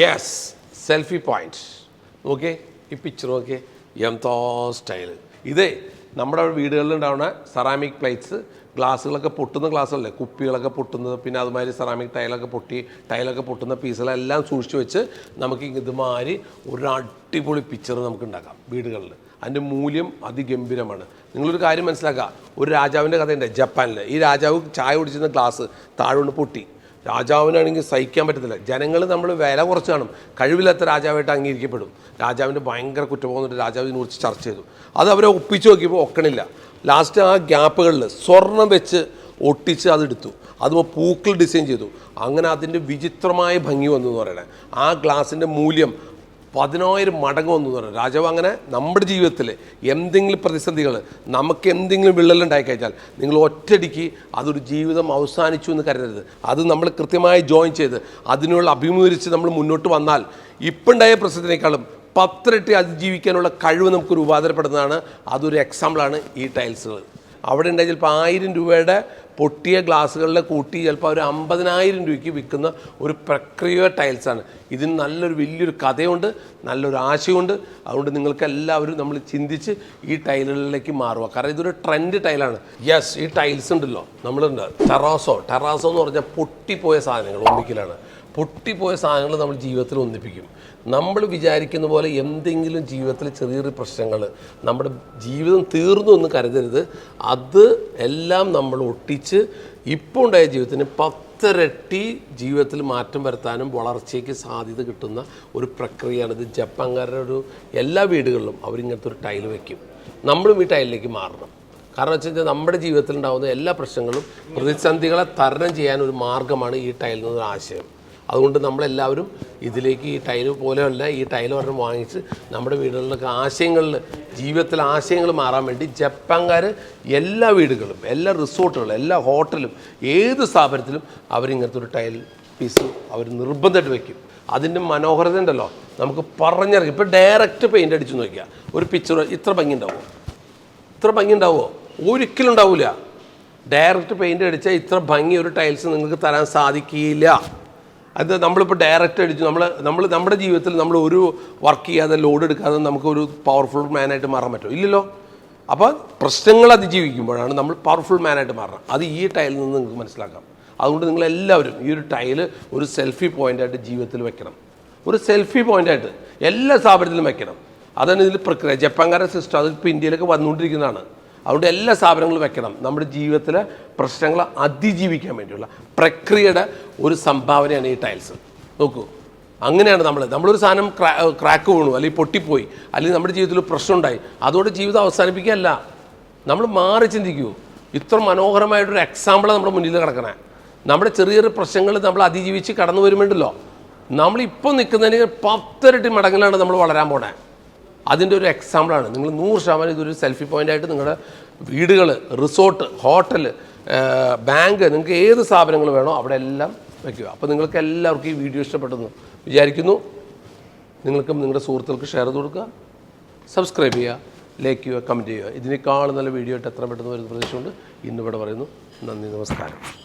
Yes selfie point നോക്കിയേ ഈ picture നോക്കിയേ. എന്തോ സ്റ്റൈൽ ഇതേ നമ്മുടെ വീടുകളിൽ ഉണ്ടാവുന്ന സെറാമിക് പ്ലേറ്റ്സ് ഗ്ലാസ്സുകളൊക്കെ പൊട്ടുന്ന ഗ്ലാസ്സല്ലേ? കുപ്പികളൊക്കെ പൊട്ടുന്നത് പിന്നെ അതുമാതിരി സെറാമിക് ടൈലൊക്കെ പൊട്ടി ടൈലൊക്കെ പൊട്ടുന്ന പീസുകളെല്ലാം സൂക്ഷിച്ച് വെച്ച് നമുക്ക് ഇതുമാതിരി ഒരു അടിപൊളി പിക്ചർ നമുക്ക് ഉണ്ടാക്കാം വീടുകളിൽ അതിന്റെ മൂല്യം അതിഗംഭീരമാണ്. നിങ്ങളൊരു കാര്യം മനസ്സിലാക്കുക. ഒരു രാജാവിന്റെ കഥയുണ്ട് ജപ്പാനിൽ ഈ രാജാവ് ചായ കുടിച്ചിരുന്ന ഗ്ലാസ് താഴെ കൊണ്ട് പൊട്ടി. രാജാവിനാണെങ്കിൽ സഹിക്കാൻ പറ്റത്തില്ല. ജനങ്ങൾ നമ്മൾ വില കുറച്ച് കാണും. കഴിവില്ലാത്ത രാജാവായിട്ട് അംഗീകരിക്കപ്പെടും. രാജാവിന്റെ ഭയങ്കര കുറ്റബോധം രാജാവ് ഇതിനെക്കുറിച്ച് ചർച്ച ചെയ്തു. അത് അവരെ ഒപ്പിച്ച് നോക്കിയപ്പോൾ ഒക്കണില്ല. ലാസ്റ്റ് ആ ഗ്യാപ്പുകളിൽ സ്വർണം വെച്ച് ഒട്ടിച്ച് അതെടുത്തു അതുമ്പോൾ പൂക്കൾ ഡിസൈൻ ചെയ്തു. അങ്ങനെ അതിന്റെ വിചിത്രമായ ഭംഗി വന്നു എന്ന് പറയണേ. ആ ഗ്ലാസിന്റെ മൂല്യം പതിനായിരം മടങ്ങ് വന്നു പറഞ്ഞു. രാജാവ് അങ്ങനെ നമ്മുടെ ജീവിതത്തിൽ എന്തെങ്കിലും പ്രതിസന്ധികൾ നമുക്ക് എന്തെങ്കിലും വിള്ളലുണ്ടായി കഴിഞ്ഞാൽ നിങ്ങൾ ഒറ്റടിക്ക് അതൊരു ജീവിതം അവസാനിച്ചു എന്ന് കരുതരുത്. അത് നമ്മൾ കൃത്യമായി ജോയിൻ ചെയ്ത് അതിനുള്ള അഭിമുഖീകരിച്ച് നമ്മൾ മുന്നോട്ട് വന്നാൽ ഇപ്പുണ്ടായ പ്രശ്നത്തിനേക്കാളും പത്തിരട്ടി അതിജീവിക്കാനുള്ള കഴിവ് നമുക്കൊരു രൂപാന്തരപ്പെടുന്നതാണ് അതൊരു എക്സാമ്പിളാണ് ഈ ടൈൽസുകൾ അവിടെ ഉണ്ടായി ചിലപ്പോൾ ആയിരം രൂപയുടെ പൊട്ടിയ ഗ്ലാസ്സുകളിലെ കൂട്ടി ചിലപ്പോൾ ഒരു അമ്പതിനായിരം രൂപയ്ക്ക് വിൽക്കുന്ന ഒരു പ്രക്രിയ ടൈൽസാണ്. ഇതിന് നല്ലൊരു വലിയൊരു കഥയുണ്ട് നല്ലൊരു ആശയമുണ്ട്. അതുകൊണ്ട് നിങ്ങൾക്ക് എല്ലാവരും നമ്മൾ ചിന്തിച്ച് ഈ ടൈലുകളിലേക്ക് മാറുക. കാരണം ഇതൊരു ട്രെൻഡ് ടൈലാണ്. യെസ് ഈ ടൈൽസ് ഉണ്ടല്ലോ നമ്മളുണ്ട്. ടെറാസോ ടെറാസോ എന്ന് പറഞ്ഞാൽ പൊട്ടിപ്പോയ സാധനങ്ങൾ ഒന്നിക്കലാണ്. പൊട്ടിപ്പോയ സാധനങ്ങൾ നമ്മൾ ജീവിതത്തിൽ ഒന്നിപ്പിക്കും. നമ്മൾ വിചാരിക്കുന്ന പോലെ എന്തെങ്കിലും ജീവിതത്തിൽ ചെറിയ ചെറിയ പ്രശ്നങ്ങൾ നമ്മുടെ ജീവിതം തീർന്നു എന്ന് കരുതരുത്. അത് എല്ലാം നമ്മൾ ഒട്ടിച്ച് ഇപ്പോൾ ഉണ്ടായ ജീവിതത്തിന് പത്തിരട്ടി ജീവിതത്തിൽ മാറ്റം വരുത്താനും വളർച്ചയ്ക്ക് സാധ്യത കിട്ടുന്ന ഒരു പ്രക്രിയയാണ് ഇത്. ജപ്പാൻകാരുടെ ഒരു എല്ലാ വീടുകളിലും അവരിങ്ങനത്തെ ഒരു ടൈൽ വയ്ക്കും നമ്മളും ഈ ടൈലിലേക്ക് മാറണം. കാരണം വെച്ച് കഴിഞ്ഞാൽ നമ്മുടെ ജീവിതത്തിൽ ഉണ്ടാകുന്ന എല്ലാ പ്രശ്നങ്ങളും പ്രതിസന്ധികളെ തരണം ചെയ്യാൻ ഒരു മാർഗമാണ് ഈ ടൈൽ എന്നൊരു ആശയം. അതുകൊണ്ട് നമ്മളെല്ലാവരും ഇതിലേക്ക് ഈ ടൈൽ പോലെയല്ല ഈ ടൈൽ ഒരെണ്ണം വാങ്ങിച്ച് നമ്മുടെ വീടുകളിലൊക്കെ ആശയങ്ങളിൽ ജീവിതത്തിലെ ആശയങ്ങൾ മാറാൻ വേണ്ടി ജപ്പാൻകാർ എല്ലാ വീടുകളും എല്ലാ റിസോർട്ടുകളും എല്ലാ ഹോട്ടലും ഏത് സ്ഥാപനത്തിലും അവരിങ്ങനത്തെ ഒരു ടൈൽ പീസ് അവർ നിർബന്ധമായിട്ട് വയ്ക്കും അതിന്റെ മനോഹരത ഉണ്ടല്ലോ. നമുക്ക് പറഞ്ഞിറങ്ങി ഇപ്പോൾ ഡയറക്റ്റ് പെയിന്റ് അടിച്ച് നോക്കിയാൽ ഒരു പിക്ചർ ഇത്ര ഭംഗി ഉണ്ടാവുമോ? ഇത്ര ഭംഗി ഉണ്ടാവുമോ? ഒരിക്കലും ഉണ്ടാവില്ല ഡയറക്റ്റ് പെയിന്റ് അടിച്ചാൽ ഇത്ര ഭംഗി ഒരു ടൈൽസ് നിങ്ങൾക്ക് തരാൻ സാധിക്കില്ല. അത് നമ്മളിപ്പോൾ ഡയറക്റ്റ് അടിച്ചു. നമ്മൾ നമ്മൾ നമ്മുടെ ജീവിതത്തിൽ നമ്മൾ ഒരു വർക്ക് ചെയ്യാതെ ലോഡ് എടുക്കാതെ നമുക്ക് ഒരു പവർഫുൾ മാനായിട്ട് മാറാൻ പറ്റുമോ? ഇല്ലല്ലോ. അപ്പോൾ പ്രശ്നങ്ങൾ അതിജീവിക്കുമ്പോഴാണ് നമ്മൾ പവർഫുൾ മാനായിട്ട് മാറണം അത് ഈ ടൈലിൽ നിന്ന് നിങ്ങൾക്ക് മനസ്സിലാക്കാം. അതുകൊണ്ട് നിങ്ങളെല്ലാവരും ഈ ഒരു ടൈൽ ഒരു സെൽഫി പോയിന്റായിട്ട് ജീവിതത്തിൽ വെക്കണം. ഒരു സെൽഫി പോയിന്റായിട്ട് എല്ലാ സ്ഥാപനത്തിലും വെക്കണം. അതാണ് ഇതിൽ പ്രക്രിയ. ജപ്പാൻകാരുടെ സിസ്റ്റം അതിപ്പോൾ ഇന്ത്യയിലൊക്കെ വന്നുകൊണ്ടിരിക്കുന്നതാണ്. അതുകൊണ്ട് എല്ലാ സ്ഥാപനങ്ങളും വെക്കണം. നമ്മുടെ ജീവിതത്തിലെ പ്രശ്നങ്ങളെ അതിജീവിക്കാൻ വേണ്ടിയുള്ള പ്രക്രിയയുടെ ഒരു സംഭാവനയാണ് ഈ ടൈൽസ്. നോക്കൂ അങ്ങനെയാണ് നമ്മൾ നമ്മളൊരു സാധനം ക്രാ ക്രാക്ക് വീണു അല്ലെങ്കിൽ പൊട്ടിപ്പോയി അല്ലെങ്കിൽ നമ്മുടെ ജീവിതത്തിൽ പ്രശ്നം ഉണ്ടായി അതോടെ ജീവിതം അവസാനിപ്പിക്കുകയല്ല. നമ്മൾ മാറി ചിന്തിക്കൂ. ഇത്ര മനോഹരമായിട്ടൊരു എക്സാമ്പിളാണ് നമ്മുടെ മുന്നിൽ കിടക്കണേ. നമ്മുടെ ചെറിയ ചെറിയ പ്രശ്നങ്ങൾ നമ്മൾ അതിജീവിച്ച് കടന്നു വരുമ്പോണ്ടല്ലോ നമ്മളിപ്പോൾ നിൽക്കുന്നതിന് പത്തിരട്ടി മടങ്ങിലാണ് നമ്മൾ വളരാൻ പോണേ. അതിന്റെ ഒരു എക്സാമ്പിളാണ് നിങ്ങൾ നൂറ് ശതമാനം ഇതൊരു സെൽഫി പോയിന്റായിട്ട് നിങ്ങളുടെ വീടുകൾ റിസോർട്ട് ഹോട്ടൽ ബാങ്ക് നിങ്ങൾക്ക് ഏത് സ്ഥാപനങ്ങൾ വേണോ അവിടെ എല്ലാം വയ്ക്കുക അപ്പോൾ നിങ്ങൾക്ക് എല്ലാവർക്കും ഈ വീഡിയോ ഇഷ്ടപ്പെട്ടെന്ന് വിചാരിക്കുന്നു. നിങ്ങൾക്കും നിങ്ങളുടെ സുഹൃത്തുക്കൾക്ക് ഷെയർ ചെയ്ത് കൊടുക്കുക. സബ്സ്ക്രൈബ് ചെയ്യുക ലൈക്ക് ചെയ്യുക കമന്റ് ചെയ്യുക. ഇതിനേക്കാൾ നല്ല വീഡിയോ ആയിട്ട് എത്ര പെട്ടെന്ന് വരുന്ന പ്രദേശമുണ്ട് ഇന്നിവിടെ പറയുന്നു. നന്ദി നമസ്കാരം.